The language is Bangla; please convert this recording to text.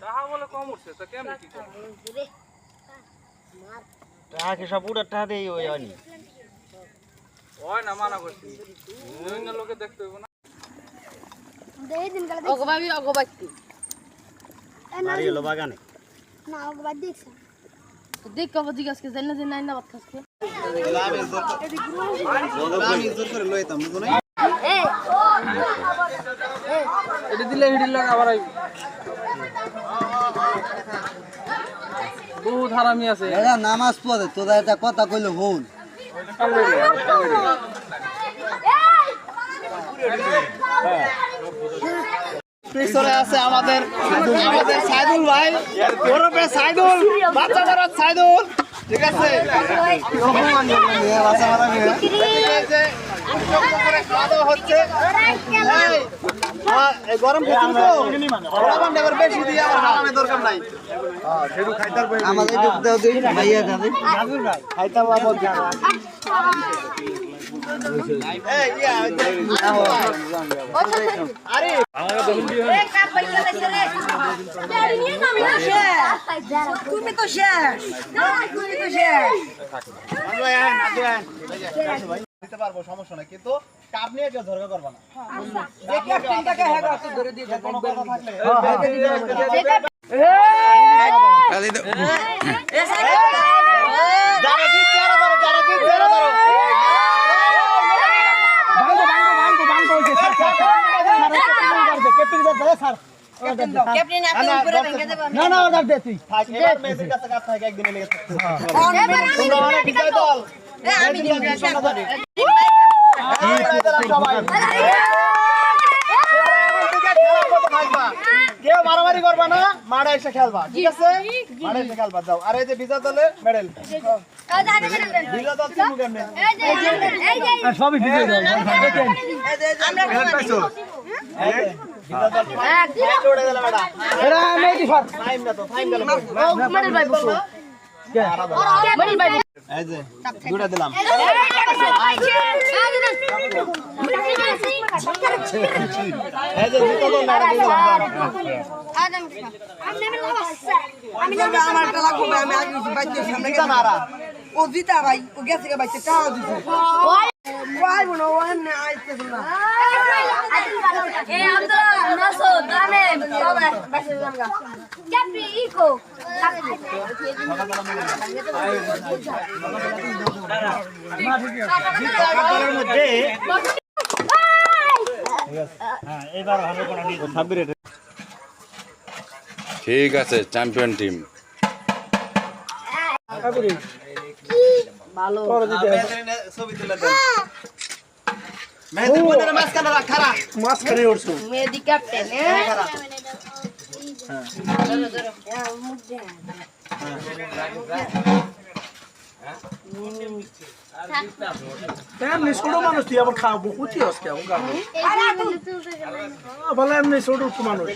টাকা বলে কম উঠছে তো কেমন কি করে? টাকা কি সব উড়ার টাকা দিয়ে ওই হয়নি? না মানা করছি। বিভিন্ন লোকে দেখতে হইব না। দেই দিন গেলে অগবাবি অগবাক্তি বাড়ি হলো বাগানে। না ওগুলো দেখছ দেখ কব জিজ্ঞাসা করে জানি না যে নাই না বাত খাসকে এই এটা দিলে হিডিল আবার আইব বহুত হারামি আছে। এরা নামাজ পড়ে তোরা একটা কথা কইলে হন পিছনে আছে আমাদের আমাদের সাইদুল ভাই। ওরফে সাইদুল বাচ্চা মারা সাইদুল। ঠিক আছে? খাওয়া দাওয়া হচ্ছে গরম প্রচুর তো। পোলাপান এবার বেশি দিয়ে আমার হারামের দরকার নাই। আমাদের ভাইয়া যাবে খাইতাম বাবদ আরে। তুমি তো শেষ। তুমি তো শেষ। দিতে পারব সমস্যা নাই। কিন্তু কাপ নিয়ে কেউ ধরকা করবা না। যারা দিচ্ছে এরা ধরো। না না অর্ডার দে তুই। থাক এবার মেসির কাছে কাপ থাকে একদিনে সবাই কেউ মারামারি করবা না মারা এসে খেলবা ঠিক আছে মারা এসে খেলবা যাও আর এই যে বিজয় দলে মেডেল বিজয় দল তিন কেমনে সবই বিজয় দল মডেল ভাই এই যে দুটা দিলাম। এই যে দুটো দল ম্যাডাম দিলাম। আমি আমারটা আমি বাইতে সামনে ও জিতা ভাই ও গেছে বাইতে টাকা দিছে। ভাই ঠিক আছে চ্যাম্পিয়ন টিম ভালো। ছবি তুলে দেন। মেহেদি মধ্যে মাঝখানে রাখ খারা মেহেদি ক্যাপ্টেন এমনি ছোট মানুষ তুই আবার খাওয়াবো কুচি আজকে বলে এমনি ছোট মানুষ।